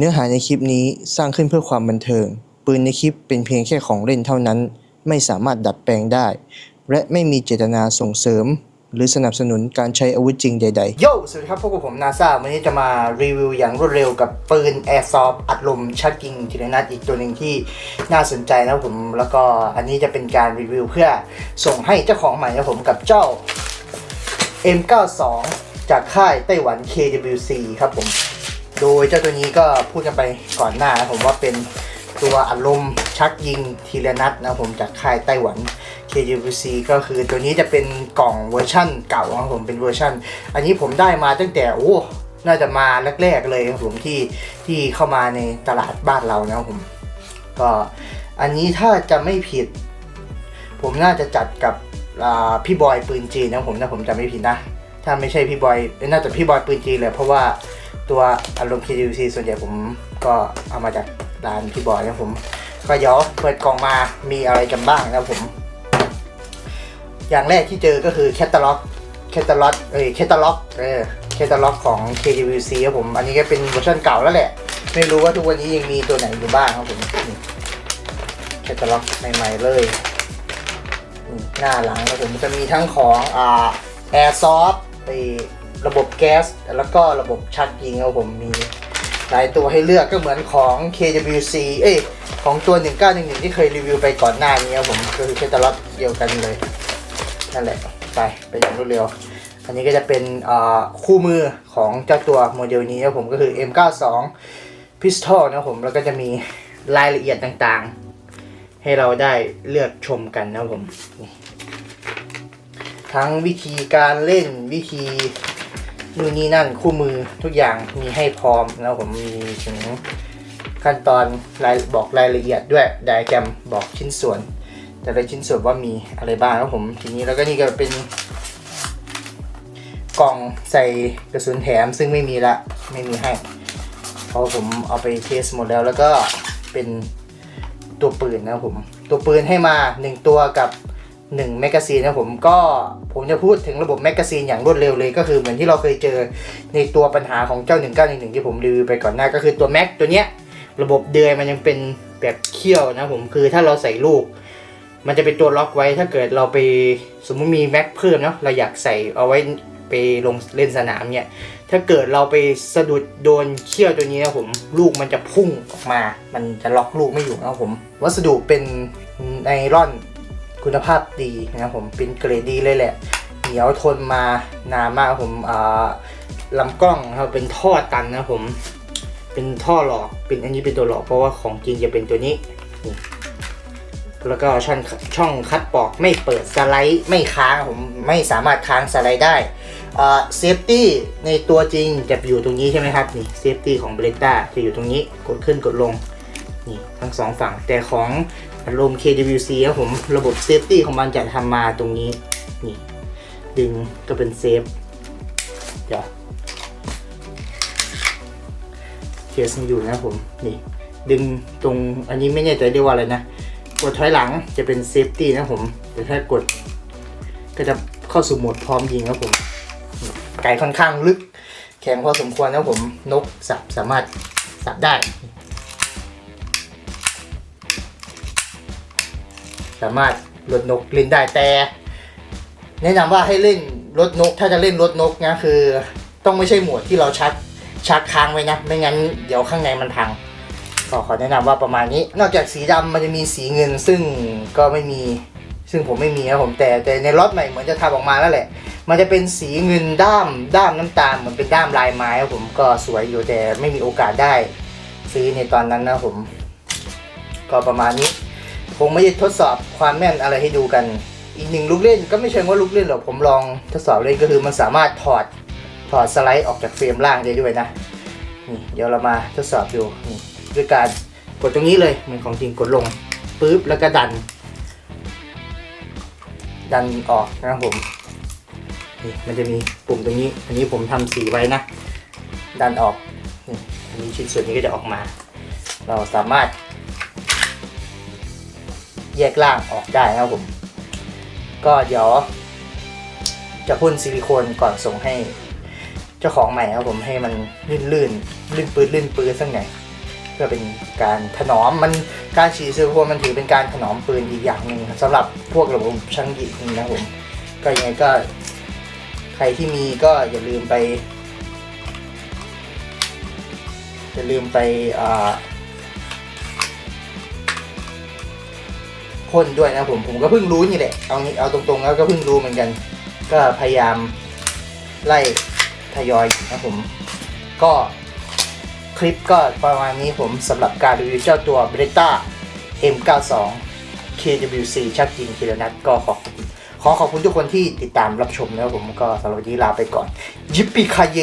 เนื้อหาในคลิปนี้สร้างขึ้นเพื่อความบันเทิง ปืนในคลิปเป็นเพียงแค่ของเล่นเท่านั้น ไม่สามารถดัดแปลงได้ และไม่มีเจตนาส่งเสริม หรือสนับสนุนการใช้อาวุธจริงใดๆ โยสวัสดีครับพวกบผมนาซาวันนี้จะมารีวิวอย่างรวดเร็วกับปืน Airsoft อัดลมชักยิงทีละนัดอีกตัวหนึ่งที่น่าสนใจนะครับผมแล้วก็อันนี้จะเป็นการรีวิวเพื่อส่งให้เจ้าของใหม่นะผมกับเจ้า M92 จากค่ายไต้หวัน KWC ครับผม โดยเจ้าตัวนี้ก็พูดกันไปก่อนหน้านะผมว่าเป็นตัวอัดลมชักยิงทีละนัดนะผมจากค่ายไต้หวัน KWC ก็คือตัวนี้จะเป็นกล่องเวอร์ชั่นเก่าครับผมเป็นเวอร์ชั่น อันนี้ผมได้มาตั้งแต่โอ้น่าจะมาแรกๆเลยครับผมที่ที่เข้ามาในตลาดบ้านเรานะครับผม ก็อันนี้ถ้าจะไม่ผิด ผมน่าจะจัดกับพี่บอยปืนจีนนะผมถ้าผมจำไม่ผิดนะ ถ้าไม่ใช่พี่บอยน่าจะพี่บอยปืนจีนเลยเพราะว่า ตัวอารมณ์ KWC ส่วนใหญ่ผมก็เอามาจากร้านพี่บอยนะผม ก็เดี๋ยวเปิดกล่องมามีอะไรกันบ้างนะผม อย่างแรกที่เจอก็คือแคตตาล็อกแคตตาล็อกเอ้ยแคตตาล็อกเออแคตตาล็อกของ KWC ครับผม อันนี้ก็เป็นเวอร์ชันเก่าแล้วแหละ ไม่รู้ว่าทุกวันนี้ยังมีตัวไหนอยู่บ้างครับผมแคตตาล็อกใหม่ๆเลย หน้าหลังครับผมจะมีทั้งของอ่า Airsoft ไอ ระบบแก๊ส แล้วก็ระบบชักยิงครับผมมีหลายตัวให้เลือกก็เหมือนของ KWC เอ้ยของตัว 1911 ที่เคยรีวิวไปก่อนหน้านี้ครับผมก็คือแคตตาล็อกเดียวกันเลย นั่นแหละ ไปไปอย่างรวดเร็ว อันนี้ก็จะเป็นคู่มือของเจ้าตัวโมเดลนี้ครับผมก็คือ M92 Pistol นะผม แล้วก็จะมีรายละเอียดต่างๆ ให้เราได้เลือกชมกันนะผม ทั้งวิธีการเล่นวิธี นู่นนี่นั่นคู่มือทุกอย่างมีให้พร้อมแล้วผมมีถึงขั้นตอนรายบอกรายละเอียดด้วยไดอะแกรมบอกชิ้นส่วน แต่ละชิ้นส่วนว่ามีอะไรบ้างครับผมทีนี้แล้วก็นี่ก็เป็น กล่องใส่กระสุนแถมซึ่งไม่มีละไม่มีให้เพราะผมเอาไปเทสหมดแล้วแล้วก็เป็นตัวปืนนะผม ตัวปืนให้มา 1 ตัวกับ 1แมกกาซีนนะผมก็ผมจะพูดถึงระบบแมกกาซีนอย่างรวดเร็วเลยก็คือเหมือนที่เราเคยเจอในตัวปัญหาของเจ้า 1911 ที่ผมรีวิวไปก่อนหน้าก็คือตัวแม็กตัวเนี้ยระบบเดือยมันยังเป็นแบบเขี้ยวนะผมคือถ้าเราใส่ลูก มันจะเป็นตัวล็อกไว้ถ้าเกิดเราไปสมมติมีแม็กเพิ่มเนาะเราอยากใส่เอาไว้ไปลงเล่นสนามเนี่ยถ้าเกิดเราไปสะดุดโดนเขี้ยวตัวนี้นะผมลูกมันจะพุ่งออกมา มันจะล็อกลูกไม่อยู่นะผม วัสดุเป็นไนลอน คุณภาพดีนะครับผมเป็นเกรดดีเลยแหละ เหนียวทนมานานมากผมอ่าลำกล้องนะครับเป็นท่อตันนะผม เป็นท่อหลอกเป็นอันนี้เป็นตัวหลอกเพราะว่าของจริงจะเป็นตัวนี้นี่แล้วก็ช่องช่องคัดปอกไม่เปิดสไลด์ไม่ค้างผมไม่สามารถค้างสไลด์ได้เซฟตี้ในตัวจริงจะอยู่ตรงนี้ใช่ไหมครับนี่เซฟตี้ของเบรต้าจะอยู่ตรงนี้กดขึ้นกดลง นี่ทั้งสองฝั่งแต่ของอารมณ์ KWC ครับผมระบบเซฟตี้ของมันจะทำมาตรงนี้นี่ดึงก็เป็นเซฟเดี๋ยวเคสมันอยู่นะผมนี่ดึงตรงอันนี้ไม่แน่ใจเรียกว่าอะไรนะกดถอยหลังจะเป็นเซฟตี้นะผมแต่ถ้ากดก็จะเข้าสู่โหมดพร้อมยิงครับผมไก่ค่อนข้างลึก แข็งพอสมควรนะผมนกสับสามารถสับได้ สามารถลดนกเล่นได้แต่ แนะนำว่าให้เล่นรถนก ถ้าจะเล่นรถนกนะคือ ต้องไม่ใช่หมวดที่เราชักชักค้างไว้นะไม่งั้นเดี๋ยวข้างในมันพังก็ขอแนะนำว่าประมาณนี้ นอกจากสีดำมันจะมีสีเงินซึ่งก็ไม่มีซึ่งผมไม่มีนะผมแต่แต่ในรถใหม่เหมือนจะทำออกมาแล้วแหละ มันจะเป็นสีเงินด้ามด้ามน้ำตาลเหมือนเป็นด้ามลายไม้ครับผมก็สวยอยู่แต่ไม่มีโอกาสได้ซื้อในตอนนั้นนะผม ก็ประมาณนี้ คงไม่ได้ทดสอบความแม่นอะไรให้ดูกัน อีกหนึ่งลูกเล่นก็ไม่เชิงว่าลูกเล่นหรอกผมลองทดสอบเล่นก็คือมันสามารถถอดถอดสไลด์ออกจากเฟรมล่างได้ด้วยนะนี่เดี๋ยวเรามาทดสอบดูนี่ด้วยการกดตรงนี้เลยเหมือนของจริงกดลงปุ๊บแล้วก็ดัน ดันออกนะครับผมนี่มันจะมีปุ่มตรงนี้ อันนี้ผมทำสีไว้นะ ดันออกนี่อันนี้ชิ้นส่วนนี้ก็จะออกมา เราสามารถ แยกล่างออกได้นะครับผม ก็เดี๋ยว จะพ่นซิลิโคนก่อนส่งให้ เจ้าของใหม่ครับผมให้มันลื่นลื่นๆลื่นปืนลื่นปืนสักหน่อยเพื่อเป็นการถนอมมันการฉีดซิลิโคนมันถือเป็นการถนอมปืนอีกอย่างหนึ่งสำหรับพวกระบบช่างยิงนะครับผมก็ยังไงก็ ใครที่มีก็อย่าลืมไปอย่าลืมไปอ่า พ่นด้วยนะผมผมก็เพิ่งรู้นี่แหละเอางี้เอาตรงๆแล้วก็เพิ่งรู้เหมือนกัน ก็พยายามไล่ทยอยนะผมก็คลิปก็ประมาณนี้ผมสำหรับการรีวิวเจ้าตัว b r e t a M92 KWC ชักยิงทีลนัดก็ขอบคุณขอขอบคุณทุกคนที่ติดตามรับชมนะครับผมก็สำหรับวันนี้ลาไปก่อนยิปปี้คาเย